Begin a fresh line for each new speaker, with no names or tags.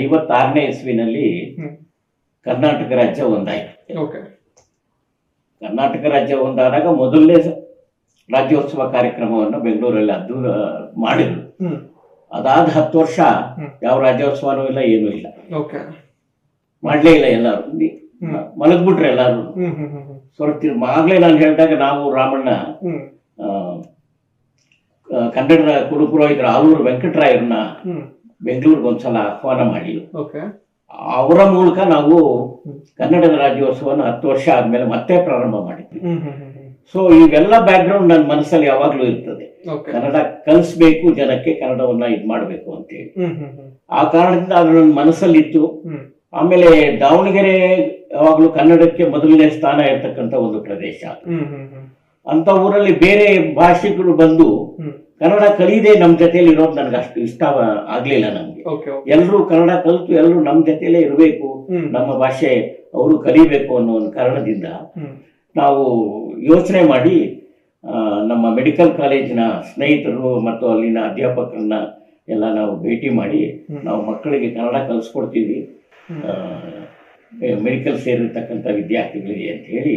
ಐವತ್ತಾರನೇ ಇಸ್ವಿನಲ್ಲಿ ಕರ್ನಾಟಕ ರಾಜ್ಯ ಒಂದಾಯಿತು. ಕರ್ನಾಟಕ ರಾಜ್ಯ ಒಂದಾದಾಗ ಮೊದಲನೇ ರಾಜ್ಯೋತ್ಸವ ಕಾರ್ಯಕ್ರಮವನ್ನು ಬೆಂಗಳೂರಲ್ಲಿ ಅದ್ದು ಮಾಡಿದ್ರು. ಅದಾದ ಹತ್ತು ವರ್ಷ ಯಾವ ರಾಜ್ಯೋತ್ಸವನೂ ಇಲ್ಲ ಏನೂ ಇಲ್ಲ. ಮಾಡ್ಲೇ ಇಲ್ಲ ಎಲ್ಲರೂ. ಮಲಗ್ಬಿಟ್ರೆ ಎಲ್ಲಾರು. ಸ್ವಲ್ಪ ಆಗ್ಲೇ ನಾನು ಹೇಳಿದಾಗ ನಾವು ರಾಮಣ್ಣ ಕನ್ನಡದ ಕುರುಪುರೋಹಿತರ ಆಲೂರು ವೆಂಕಟರಾಯರನ್ನ ಬೆಂಗಳೂರಿಗೆ ಒಂದ್ಸಲ ಆಹ್ವಾನ ಮಾಡಿ
ಓಕೆ.
ಅವರ ಮೂಲಕ ನಾವು. ಕನ್ನಡದ ರಾಜ್ಯೋತ್ಸವನ ಹತ್ತು ವರ್ಷ ಆದ್ಮೇಲೆ ಮತ್ತೆ ಪ್ರಾರಂಭ ಮಾಡಿದ್ವಿ. ಸೊ ಇವೆಲ್ಲ ಬ್ಯಾಕ್ಗ್ರೌಂಡ್ ನನ್ನ ಮನಸ್ಸಲ್ಲಿ ಯಾವಾಗ್ಲೂ ಇರ್ತದೆ. ಕನ್ನಡ ಕಲಿಸ್ಬೇಕು ಜನಕ್ಕೆ ಕನ್ನಡವನ್ನ ಇದ್ ಮಾಡ್ಬೇಕು ಅಂತೇಳಿ. ಆ ಕಾರಣದಿಂದ ಅದು ನನ್ನ ಮನಸ್ಸಲ್ಲಿತ್ತು
ಇತ್ತು
ಆಮೇಲೆ ದಾವಣಗೆರೆ ಯಾವಾಗ್ಲೂ ಕನ್ನಡಕ್ಕೆ ಮೊದಲನೇ ಸ್ಥಾನ ಇರ್ತಕ್ಕಂಥ ಒಂದು ಪ್ರದೇಶ. ಅಂತ ಊರಲ್ಲಿ ಬೇರೆ ಭಾಷಿಕರು ಬಂದು ಕನ್ನಡ ಕಲಿಯದೆ ನಮ್ಮ ಜೊತೆಯಲ್ಲಿ ಇರೋದು ನನಗೆ ಅಷ್ಟು ಇಷ್ಟ ಆಗ್ಲಿಲ್ಲ
ಓಕೆ
ಎಲ್ಲರೂ ಕನ್ನಡ ಕಲಿತು ಎಲ್ಲರೂ ನಮ್ಮ ಜೊತೆಯಲ್ಲೇ ಇರಬೇಕು ನಮ್ಮ ಭಾಷೆ ಅವರು ಕಲಿಬೇಕು ಅನ್ನೋ ಒಂದು ಕಾರಣದಿಂದ ನಾವು ಯೋಚನೆ ಮಾಡಿ ನಮ್ಮ ಮೆಡಿಕಲ್ ಕಾಲೇಜಿನ ಸ್ನೇಹಿತರು ಮತ್ತು ಅಲ್ಲಿನ ಅಧ್ಯಾಪಕರನ್ನ ಎಲ್ಲ ನಾವು ಭೇಟಿ ಮಾಡಿ ನಾವು ಮಕ್ಕಳಿಗೆ ಕನ್ನಡ ಕಲಿಸ್ಕೊಡ್ತೀವಿ. ಮೆಡಿಕಲ್ ಸೇರಿರ್ತಕ್ಕಂಥ ವಿದ್ಯಾರ್ಥಿಗಳಿಗೆ ಅಂತ ಹೇಳಿ